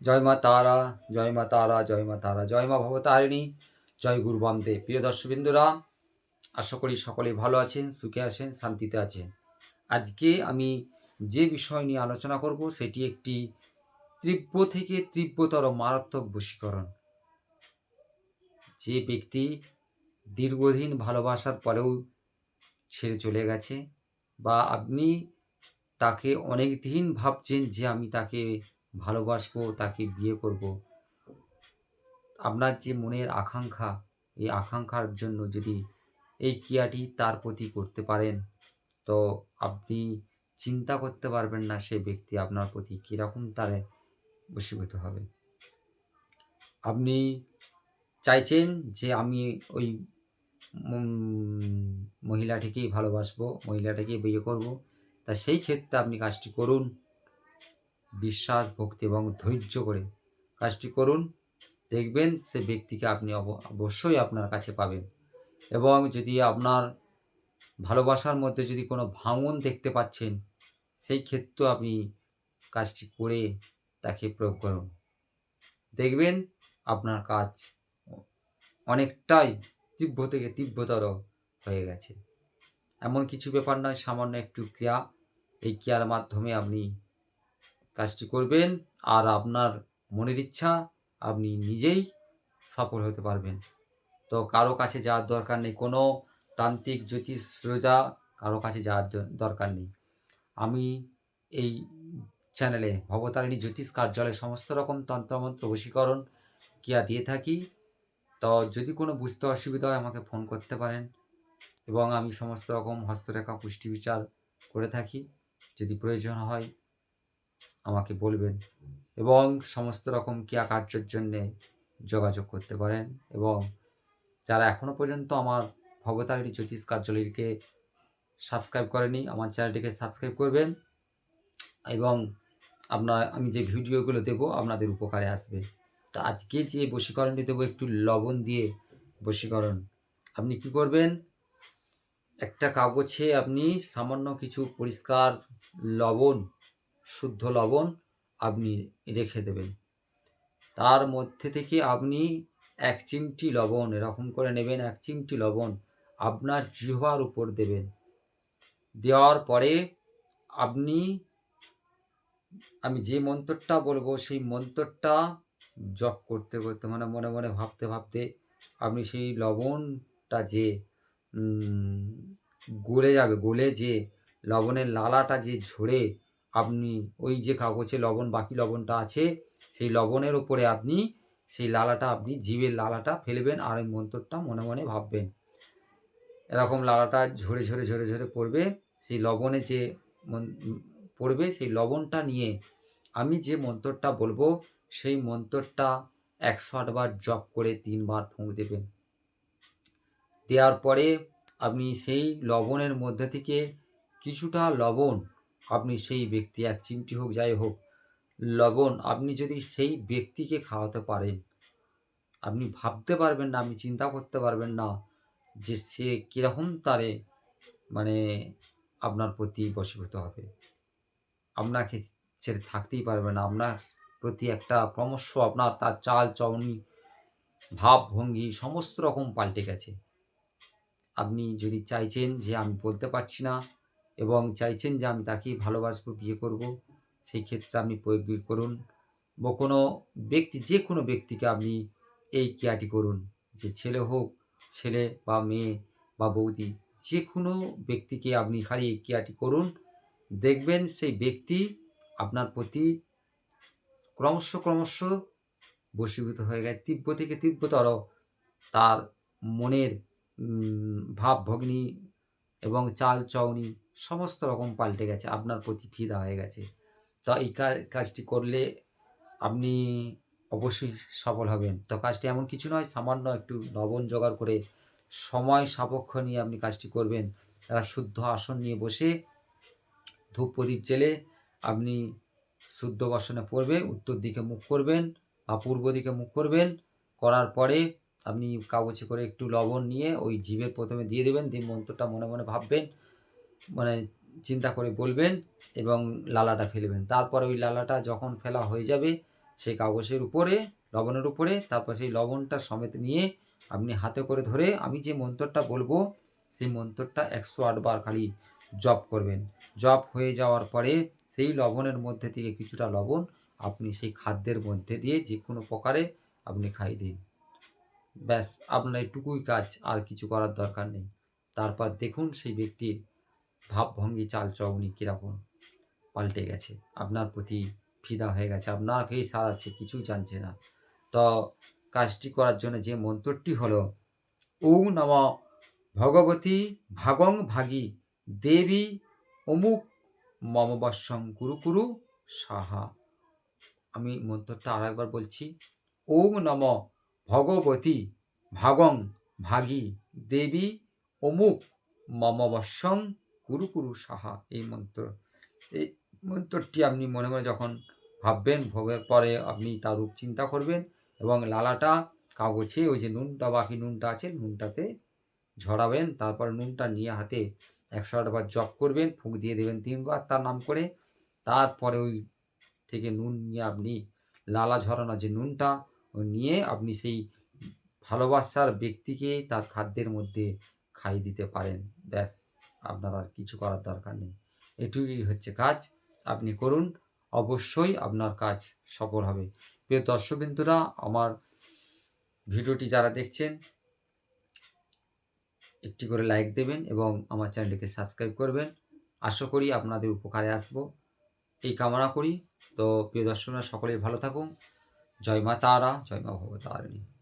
জয় মা তারা, জয় মা তারা, জয় মা তারা, জয় মা ভবতারিণী, জয় গুরু বামদেব। প্রিয় দর্শকবৃন্দরা, আশা করি সকলেই ভালো আছেন, সুখে আছেন, শান্তিতে আছেন। আজকে আমি যে বিষয় নিয়ে আলোচনা করব, সেটি একটি তীব্র থেকে তীব্রতর মারাত্মক বশীকরণ। যে ব্যক্তি দীর্ঘদিন ভালোবাসার পরেও ছেড়ে চলে গেছে বা আপনি তাকে অনেক দিন ভাবছেন যে আমি তাকে ভালোবাসবো, তাকে বিয়ে করব। আপনার যে মনের আকাঙ্ক্ষা, এই আকাঙ্ক্ষার জন্য যদি এই ক্রিয়াটি তার প্রতি করতে পারেন, তো আপনি চিন্তা করতে পারবেন না সে ব্যক্তি আপনার প্রতি কীরকম তারে বশীভূত হবে। আপনি চাইছেন যে আমি ওই মহিলাটিকেই ভালোবাসবো মহিলাটাকেই বিয়ে করব, তা সেই ক্ষেত্রে আপনি কাজটি করুন। বিশ্বাস, ভক্তি এবং ধৈর্য করে কাজটি করুন। দেখবেন সে ব্যক্তিকে আপনি অব- অবশ্যই আপনার কাছে পাবেন। এবং যদি আপনার ভালোবাসার মধ্যে যদি কোনো ভাঙন দেখতে পাচ্ছেন, সেই ক্ষেত্রে আপনি কাজটি করে তাকে প্রয়োগ করুন। দেখবেন আপনার কাজ অনেকটাই তীব্র থেকে তীব্রতর হয়ে গেছে। এমন কিছু ব্যাপার নয়, সামান্য একটু ক্রিয়া। এই ক্রিয়ার মাধ্যমে আপনি কাজটি করবেন আর আপনার মনের ইচ্ছা আপনি নিজেই সফল হতে পারবেন। তো কারও কাছে যাওয়ার দরকার নেই, কোনো তান্ত্রিক, জ্যোতিষ রোজা কারও কাছে যাওয়ার দরকার নেই। আমি এই চ্যানেলে ভবতারিণী জ্যোতিষ কার্যালয়ে সমস্ত রকম তন্ত্রমন্ত্র, বশীকরণ, ক্রিয়া দিয়ে থাকি। তো যদি কোনো বুঝতে অসুবিধা হয় আমাকে ফোন করতে পারেন এবং আমি সমস্ত রকম হস্তরেখা, পুষ্টি বিচার করে থাকি। যদি প্রয়োজন হয় আমাকে বলবেন এবং সমস্ত রকম ক্রিয়া কার্যের জন্যে যোগাযোগ করতে পারেন এবং যারা এখনও পর্যন্ত আমার ভবতারিণী জ্যোতিষ কার্যালয়কে সাবস্ক্রাইব করেনি, আমার চ্যানেলটিকে সাবস্ক্রাইব করবেন এবং আপনার, আমি যে ভিডিওগুলো দেবো আপনাদের উপকারে আসবে। তো আজকে যে বশীকরণটি দেবো, একটু লবণ দিয়ে বশীকরণ। আপনি কি করবেন? একটা কাগজে আপনি সামান্য কিছু পরিষ্কার লবণ শুদ্ধ লবণ আপনি রেখে দেবেন। তার মধ্যে থেকে আপনি এক চিমটি লবণ, এরকম করে নেবেন, এক চিমটি লবণ আপনার জিহ্বার উপর দেবেন। দেওয়ার পরে আপনি, আমি যে মন্ত্রটা বলব, সেই মন্ত্রটা জপ করতে করতে মানে মনে মনে ভাবতে ভাবতে আপনি সেই লবণটা যে গলে যাবে, গলে যে লবণের লালাটা যে ঝরে আপনি ওই যে কাগজে লবণ, বাকি লবণটা আছে, সেই লবণের উপরে আপনি সেই লালাটা, আপনি জীবের লালাটা ফেলবেন আর ওই মন্ত্রটা মনে মনে ভাববেন। এরকম লালাটা ঝরে ঝরে ঝরে ঝরে পড়বে, সেই লবণে যে পড়বে, সেই লবণটা নিয়ে আমি যে মন্ত্রটা বলব, সেই মন্ত্রটা একশো আটবার জপ করে তিনবার ফুঁক দেবেন। দেওয়ার পরে আপনি সেই লবণের মধ্যে থেকে কিছুটা লবণ আপনি সেই ব্যক্তি, এক চিমটি হোক, যাই হোক, লবণ আপনি যদি সেই ব্যক্তিকে খাওয়াতে পারেন, আপনি ভাবতে পারবেন না, আপনি চিন্তা করতে পারবেন না যে সে কীরকম তারে মানে আপনার প্রতি বশীভূত হবে। আপনাকে ছেড়ে থাকতেই পারবে না। আপনার প্রতি একটা ক্রমশ আপনার তার চাল চলনি ভাব, ভঙ্গি সমস্ত রকম পাল্টে গেছে। আপনি যদি চাইছেন যে আমি বলতে পারছি না এবং চাইছেন যে আমি তাকেই ভালোবাসবো, বিয়ে করব। সেই ক্ষেত্রে আপনি প্রয়োগ করুন বা কোনো ব্যক্তি, যে কোনো ব্যক্তিকে আপনি এই ক্রিয়াটি করুন। যে ছেলে হোক, ছেলে বা মেয়ে বা বৌদি, যে কোনো ব্যক্তিকে আপনি খালি এই ক্রিয়াটি করুন। দেখবেন সেই ব্যক্তি আপনার প্রতি ক্রমশ ক্রমশ বশীভূত হয়ে গেছে। তীব্র থেকে তীব্রতর তার মনের ভাব ভগ্নি এবং চাল চওনি সমস্ত রকম পাল্টে গেছে, আপনার প্রতি ফিদা হয়ে গেছে। তো এই কাজটি করলে আপনি অবশ্যই সফল হবেন। তো কাজটি এমন কিছু নয়, সামান্য একটু লবণ জোগাড় করে সময় সাপেক্ষ নিয়ে আপনি কাজটি করবেন। তারা শুদ্ধ আসন নিয়ে বসে ধূপ প্রদীপ জেলে আপনি শুদ্ধ বসনে পড়বে, উত্তর দিকে মুখ করবেন বা পূর্ব দিকে মুখ করবেন। করার পরে আপনি কাগজে করে একটু লবণ নিয়ে ওই জীবের প্রথমে দিয়ে দেবেন, দিয়ে মন্ত্রটা মনে মনে ভাববেন। মানে চিন্তা করে বলবেন এবং লালাটা ফেলবেন। তারপর ওই লালাটা যখন ফেলা হয়ে যাবে, সেই কাগজের উপরে, লবণের উপরে, তারপর সেই লবণটা সমেত নিয়ে আপনি হাতে করে ধরে আমি যে মন্ত্রটা বলব, সেই মন্ত্রটা একশো আটবার খালি জপ করবেন। জপ হয়ে যাওয়ার পরে সেই লবণের মধ্যে থেকে কিছুটা লবণ আপনি সেই খাদ্যের মধ্যে দিয়ে যে কোনো প্রকারে আপনি খাইয়ে দিন। ব্যাস, আপনার এটুকুই কাজ, আর কিছু করার দরকার নেই। তারপর দেখুন সেই ব্যক্তির ভাবভঙ্গি চালচলনি কীরকম পাল্টে গেছে? আপনার প্রতি ফিদা হয়ে গেছে। আপনাকেই সারাচ্ছে কিছু জানছে না। তো কাজটি করার জন্য যে মন্ত্রটি হলো ওং নম ভগবতী ভাগং ভাগী দেবী অমুক মমবশ্যং কুরু কুরু সাহা। আমি মন্ত্রটা আর একবার বলছি ওং নম ভগবতী ভাগং ভাগী দেবী অমুক মমবশ্যং কুরু কুরু সাহা এই মন্ত্র। এই মন্ত্রটি আপনি মনে মনে যখন ভাববেন ভবের পরে আপনি তার রূপ চিন্তা করবেন এবং লালাটা কাগজে ওই যে নুনটা, বাকি নুনটা আছে, নুনটাতে ঝরাবেন, তারপর নুনটা নিয়ে হাতে একশো আটবার জপ করবেন, ফুঁক দিয়ে দেবেন তিনবার তার নাম করে। তারপরে ওই থেকে নুন নিয়ে আপনি লালা ঝরানো যে নুনটা নিয়ে আপনি সেই ভালোবাসার ব্যক্তিকে তার খাদ্যের মধ্যে খাইয়ে দিতে পারেন। ব্যাস। আপনার আর কিছু করার দরকার নেই। এটুকুই হচ্ছে কাজ। আপনি করুন। অবশ্যই আপনার কাজ সফল হবে। প্রিয় দর্শকবিন্দুরা, আমার ভিডিওটি যারা দেখছেন, একটি করে লাইক দেবেন এবং আমার চ্যানেলটিকে সাবস্ক্রাইব করবেন। আশা করি আপনাদের উপকারে আসব। এই কামনা করি। তো প্রিয় দর্শকরা, সকলেই ভালো থাকুন। জয় মা তারা, জয় মা ভবতারিণী।